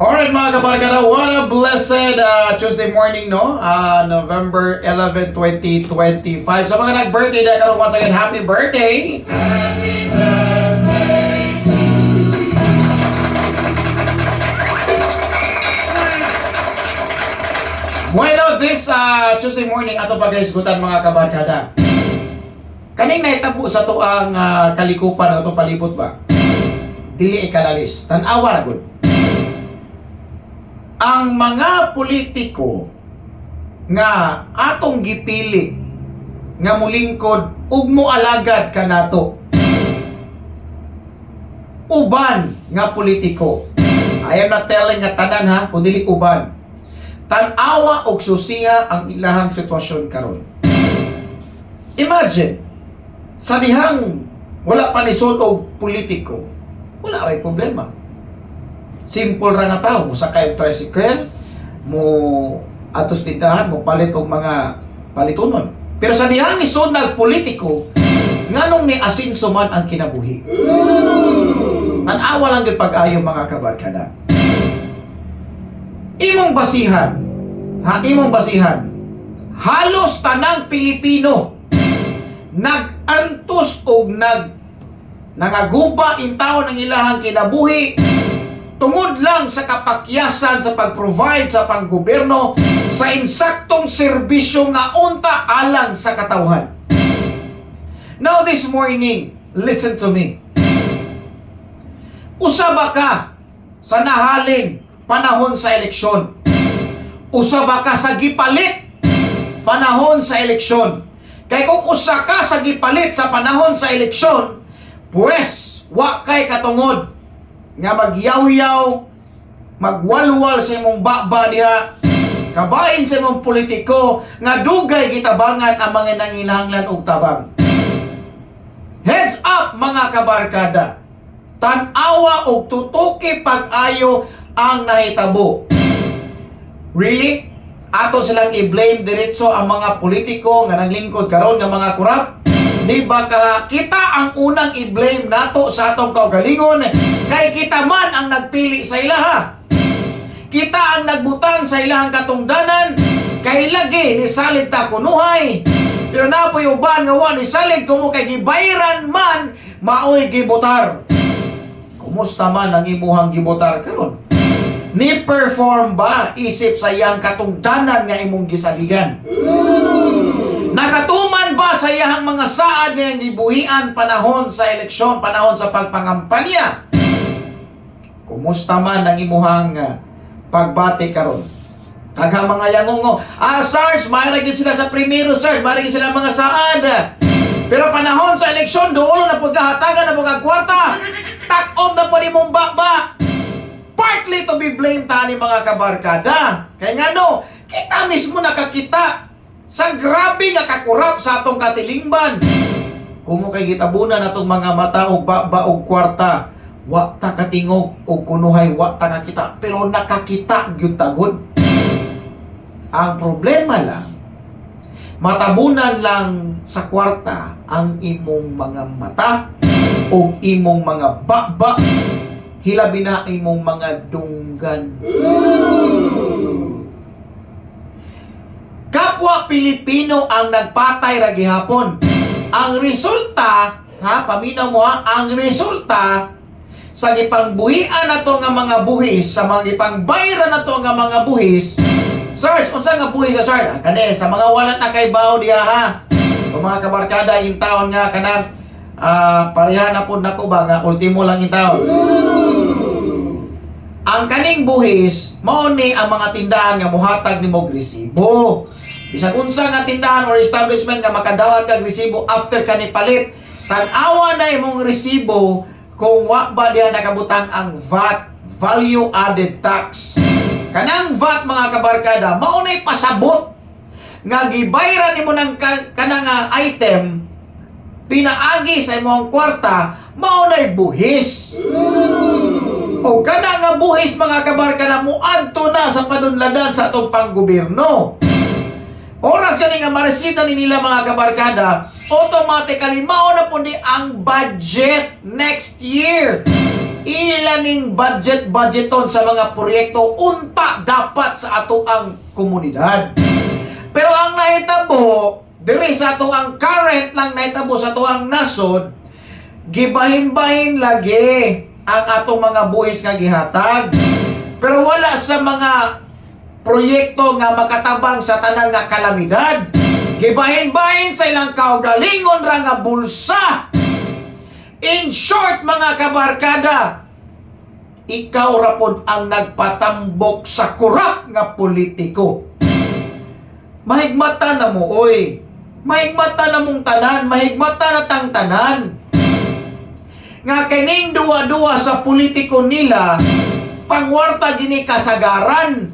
Alright mga kabarkada, what a blessed uh, Tuesday morning, no? Uh, November 11, 2025. Sa mga nag-birthday na karon once again, happy birthday! Bueno, this uh, Tuesday morning, ato pa guys, gutan mga kabarkada. Kaning naitabo sa to ang uh, kalikupan o to palibot ba? Dili ikalalis. Tanawa na gud ang mga politiko nga atong gipili nga mulingkod ug moalagad kanato uban nga politiko. I am not telling nga tanan ha kun dili uban. Tan-awa og susiha ang ilahang sitwasyon karon. Imagine sa dihang wala pa ni politiko wala ray problema simple ra nga tao mo sakay og tricycle mo atos tindahan mo palit og mga palitunon pero sa dihang isod nag politiko nganong ni asinso man ang kinabuhi? Tanawa lang gyud pag-ayo mga kabarkada. Imong basihan ha imong basihan halos tanang Pilipino nag-antos og nag nangaguba in taon ang ilahang kinabuhi tungod lang sa kapakyasan sa pag-provide sa panggobyerno sa insaktong serbisyo nga unta alang sa katawhan. Now this morning, listen to me. Usaba ka sa nahalin panahon sa eleksyon. Usaba ka sa gipalit panahon sa eleksyon. Kay kung usa ka sa gipalit sa panahon sa eleksyon, pues wa kay katungod nga magyaw-yaw, magwalwal sa imong baba diha, kabain sa imong politiko, nga dugay gitabangan ang mga nanginahanglan og tabang. Heads up mga kabarkada, tan-awa og tutuki pag-ayo ang nahitabo. Really? Ato silang i-blame diretso ang mga politiko nga naglingkod karon nga mga kurap? Di ba ka kita ang unang i-blame nato sa atong kaugalingon kay kita man ang nagpili sa ilaha. Kita ang nagbutang sa ilahang katungdanan kay lagi ni salig ta kunuhay. Pero na po yung uban nga wa ni salig kumo kay gibayran man maoy gibotar. Kumusta man ang imuhang gibotar karon? Ni perform ba isip sa iyang katungdanan nga imong gisaligan? Nakatuman ba sa iyang mga saad nga gibuhian panahon sa eleksyon, panahon sa pagpangampanya? Kumusta man ang imuhang uh, pagbati karon? Taga mga yangongo, ah SARS, maharagin sila sa primero SARS, maharagin sila mga saad. Pero panahon sa eleksyon, doon na po kahatagan na po kagkwarta. Takom na po ni mong baba. Partly to be blamed ta ni mga kabarkada. Kaya nga no, kita mismo nakakita sa grabe nga kakurap sa atong katilingban. Kumo kay gitabunan atong mga mata og baba og kwarta. Wa ta katingog og kunuhay wa ta kakita pero nakakita gyud tagod. Ang problema lang matabunan lang sa kwarta ang imong mga mata o imong mga baba hilabi na imong mga dunggan. Kapwa Pilipino ang nagpatay ra gihapon. Ang resulta, ha, paminaw mo ha, ang resulta sa gipangbuhian nato nga mga buhis, sa mga gipangbayra nato nga mga buhis, Sarge, unsa nga buhis sa Sarge? Kani sa mga wala na kay bawo diha ha. O mga kabarkada in taon nga kanang ah pareha na pud nako ba nga ultimo lang in taon. Ang kaning buhis, mao ni ang mga tindahan nga muhatag nimo resibo. Bisag unsa nga tindahan or establishment nga makadawat kag resibo after kani palit, tag-awa na imong resibo kung wa ba diha nakabutang ang VAT, value added tax. Kanang VAT mga kabarkada, mao nay pasabot nga gibayran nimo ng ka- kanang nga item pinaagi sa imong kwarta, mao nay buhis. O kana nga buhis mga kabarkada muadto na sa padunladan sa atong panggobyerno. Oras gani nga maresita ni nila mga kabarkada, automatically mao na po ang budget next year. ilaning budget budgeton sa mga proyekto unta dapat sa ato ang komunidad. Pero ang nahitabo, diri sa ato ang current lang nahitabo sa ato ang nasod, gibahin-bahin lagi ang atong mga buhis nga gihatag. Pero wala sa mga proyekto nga makatabang sa tanan nga kalamidad. Gibahin-bahin sa ilang kaugalingon ra nga bulsa. In short, mga kabarkada, ikaw rapod ang nagpatambok sa kurap nga politiko. Mahigmata na mo, oy. Mahigmata na mong tanan, mahigmata na tang tanan. Nga kining duwa-duwa sa politiko nila, pangwarta gini kasagaran.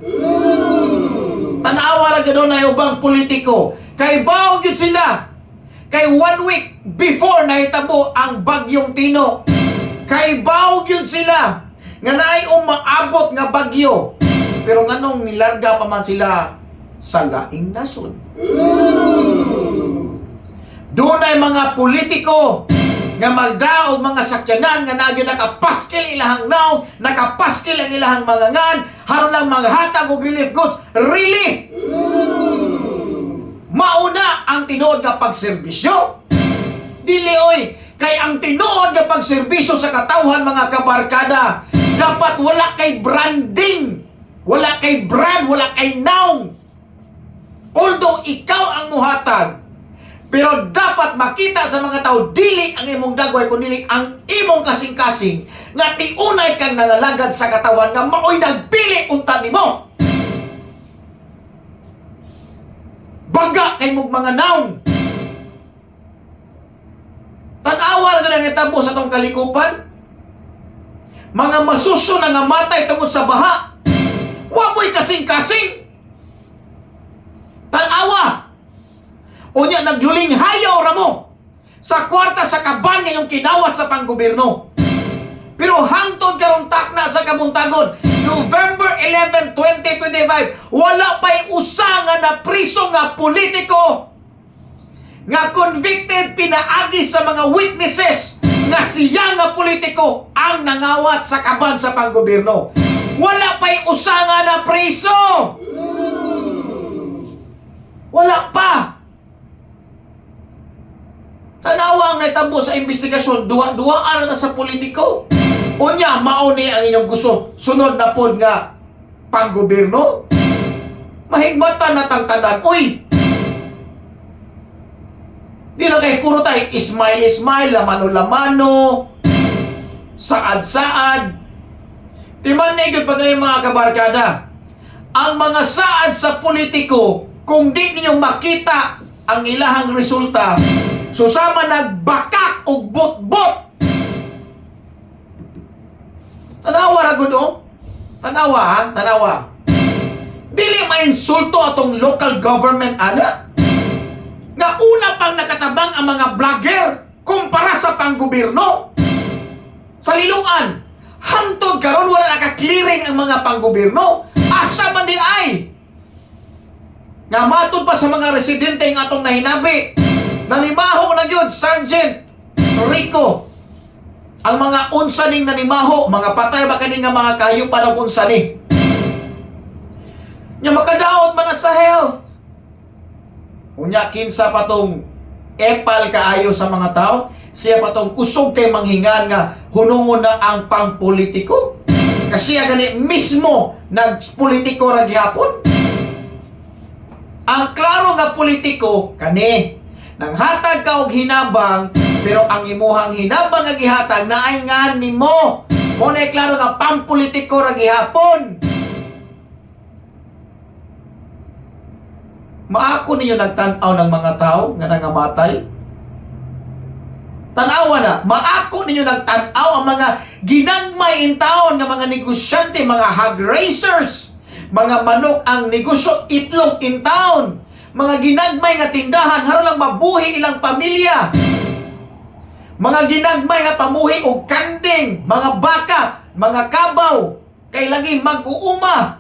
Tanawa na gano'n na ubang politiko. Kay baog yun sila. Kay one week before nahitabo ang bagyong Tino. Kay baog yun sila. Nga naay umaabot nga bagyo. Pero nganong nilarga pa man sila sa laing nasod. Doon ay mga politiko nga magdaog mga sakyanan nga nagyo nakapaskil ilahang naw, nakapaskil ang ilahang mga ngan, haron lang mga hatag og relief goods. Really? Mauna ang tinuod nga pagserbisyo. Dili oy, kay ang tinuod nga pagserbisyo sa katawhan mga kabarkada, dapat wala kay branding. Wala kay brand, wala kay noun. Although ikaw ang muhatag, pero dapat makita sa mga tao dili ang imong dagway kundi ang imong kasing-kasing nga tiunay kang nangalagad sa katawan nga maoy nagpili unta nimo. Baga kay mong mga naong. Tanawa na nga tabo sa tong kalikupan. Mga masuso na nga matay tungod sa baha. Wa mo'y kasing-kasing. Tanawa. Unya nagluling hayaw ra mo sa kwarta sa kaban nga yung kinawat sa panggobyerno. Pero hangtod karong takna sa kabuntagon, November 11, 2025, wala pa'y usa nga na priso nga politiko nga convicted pinaagi sa mga witnesses nga siya nga politiko ang nangawat sa kaban sa panggobyerno. Wala pa'y usa nga na priso! Wala pa! Tanawa ang naitabo sa investigasyon, duwa-duwa na sa politiko. Unya, mauni ang inyong gusto. Sunod na pod nga panggobyerno. Mahigmata na tangtanan. Uy! Di na kay puro tayo ismail-ismail, lamano-lamano, saad-saad. Timan na ikot pa kayo mga kabarkada. Ang mga saad sa politiko, kung di ninyo makita ang ilahang resulta, susama nagbakak og bot-bot. Tanawa ra gud oh. Tanawa tanawa. Dili mainsulto atong local government ana. Nga una pang nakatabang ang mga vlogger kumpara sa panggobyerno. Sa liluan, hangtod karon wala naka-clearing ang mga panggobyerno. Asa man di ay? Nga matod pa sa mga residente ng atong nahinabi. Nanimaho na yun, Sergeant Rico. Ang mga unsa ning nanimaho, mga patay ba kani nga mga kahayupan ang unsa ni? Nya makadaot man sa health. Unya kinsa pa tong epal kaayo sa mga tao, siya pa tong kusog kay manghingan nga hunungon na ang pangpolitiko. Kasi siya gani mismo nagpolitiko ra gihapon. Ang klaro nga politiko kani nang hatag ka og hinabang pero ang imuhang hinabang nga gihatag naay nga nimo. Mo na klaro nga pampolitiko ra gihapon. Maako ninyo nagtan-aw ng mga tao nga nangamatay? Tanawa na, maako ninyo nagtan-aw ang mga ginagmay in taon nga mga negosyante, mga hog racers, mga manok ang negosyo itlog in town, mga ginagmay nga tindahan haro lang mabuhi ilang pamilya. Mga ginagmay nga pamuhi og kanding, mga baka, mga kabaw, kay lagi mag-uuma.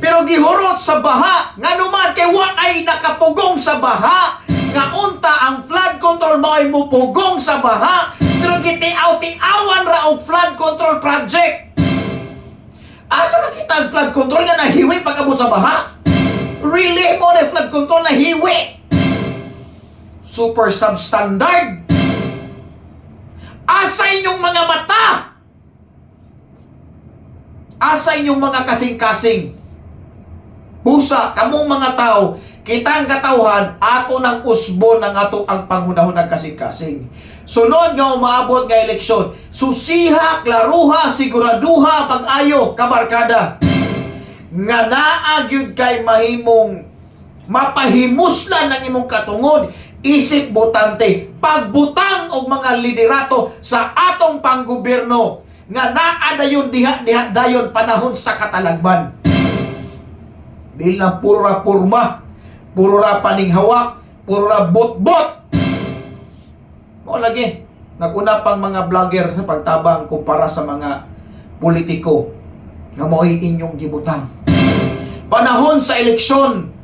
Pero gihurot sa baha, nga naman kay wa ay nakapugong sa baha, nga unta ang flood control mao'y mupugong sa baha pero gitiaw-tiawan ra og flood control project asa ka kita ang flood control nga nahiwi pag sa baha mo na nahiwi super substandard. Asa inyong mga mata? Asa inyong mga kasing-kasing? Busa, kamong mga tao, kita ang katawhan, ato ng usbon ng ato ang pangunahon ng kasing-kasing. Sunod nga umaabot nga eleksyon, susiha, klaruha, siguraduha, pag-ayo, kabarkada. Nga naagyud kay mahimong mapahimuslan ng imong katungod, isip botante, pagbutang og mga liderato sa atong panggobyerno nga naa dayon diha-diha dayon panahon sa katalagman. Dili na puro ra purma, puro ra paning hawak, puro ra bot-bot. Mo lagi, naguna pang mga vlogger sa pagtabang kumpara sa mga politiko nga mo'y inyong gibutang. Panahon sa eleksyon,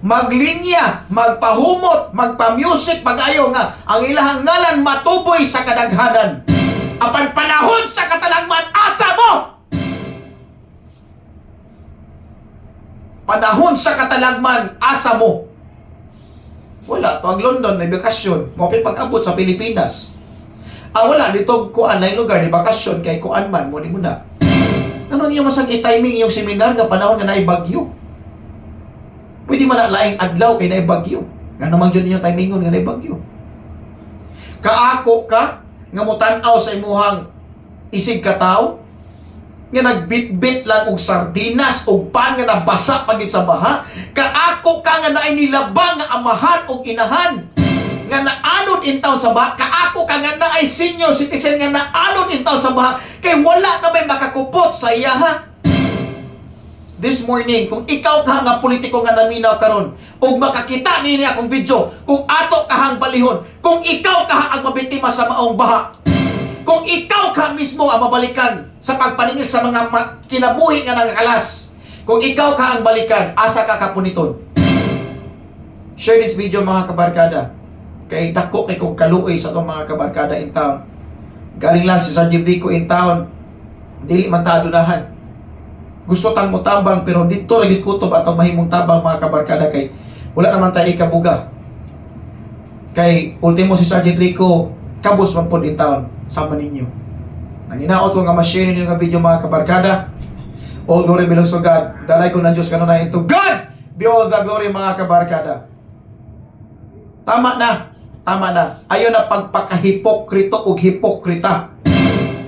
maglinya, magpahumot, magpa-music, pag-ayo nga, ang ilahang ngalan matuboy sa kadaghanan. Apan panahon sa katalagman, asa mo! panahon sa katalagman, asa mo? Wala, to ang London, may bakasyon. Mo pag-abot sa Pilipinas. Ah, wala, dito kuan na lugar, ni bakasyon, kay kuan man, mo ni mo na. Ano yung masang timing yung seminar nga panahon nga naibagyo? Pwede man na laing adlaw kay naibagyo. Nga naman yun yung timingon nga naibagyo. Kaako ka, nga mutanaw sa imuhang isig ka tao, nga nagbitbit lang og sardinas og pan nga nabasa pagit sa baha kaako ka nga naay nilabang nga amahan og inahan nga naanod in town sa baha kaako ka nga naay senior citizen nga naanod in town sa baha kay wala na may makakupot sa iya ha This morning, kung ikaw ka nga politiko nga naminaw karon, ug makakita nini akong video, kung ato kahang balihon, kung ikaw ka ang mabiktima sa maong baha, kung ikaw ka mismo ang mabalikan sa pagpaningil sa mga kinabuhi nga nangakalas, kung ikaw ka ang balikan, asa ka kapuniton. Share this video mga kabarkada. Kay dako kay kong kaluoy sa itong mga kabarkada in town. Galing lang si Sergeant Rico in town. Dili man ta. Gusto tang mutabang pero dito lagi kutob atong mahimong tabang mga kabarkada kay wala naman tayo ikabuga. Kay ultimo si Sergeant Rico kabus man po in town sama ninyo. Nanginaot ko nga ma-share ninyo nga video mga kabarkada. All glory belongs to God. Dalay ko ng Diyos kanunayan to God. Be all the glory mga kabarkada. Tama na. Tama na. Ayaw na pagpakahipokrito o hipokrita.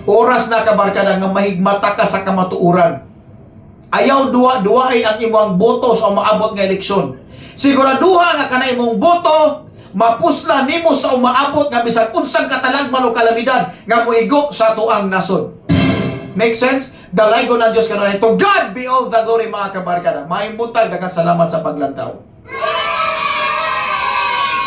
Oras na kabarkada nga mahigmata ka sa kamatuuran. Ayaw duwa-duwa ay ang imong boto sa umaabot nga eleksyon. Siguraduha nga kanay imong boto mapusla nimo sa umaabot nga bisan unsang katalagman o kalamidad nga muigo sa tuang nasod. Make sense? Dalay ko ng Diyos kanunay. To God be all the glory mga kabarkada. Mahimbutag, daghang salamat sa paglantaw.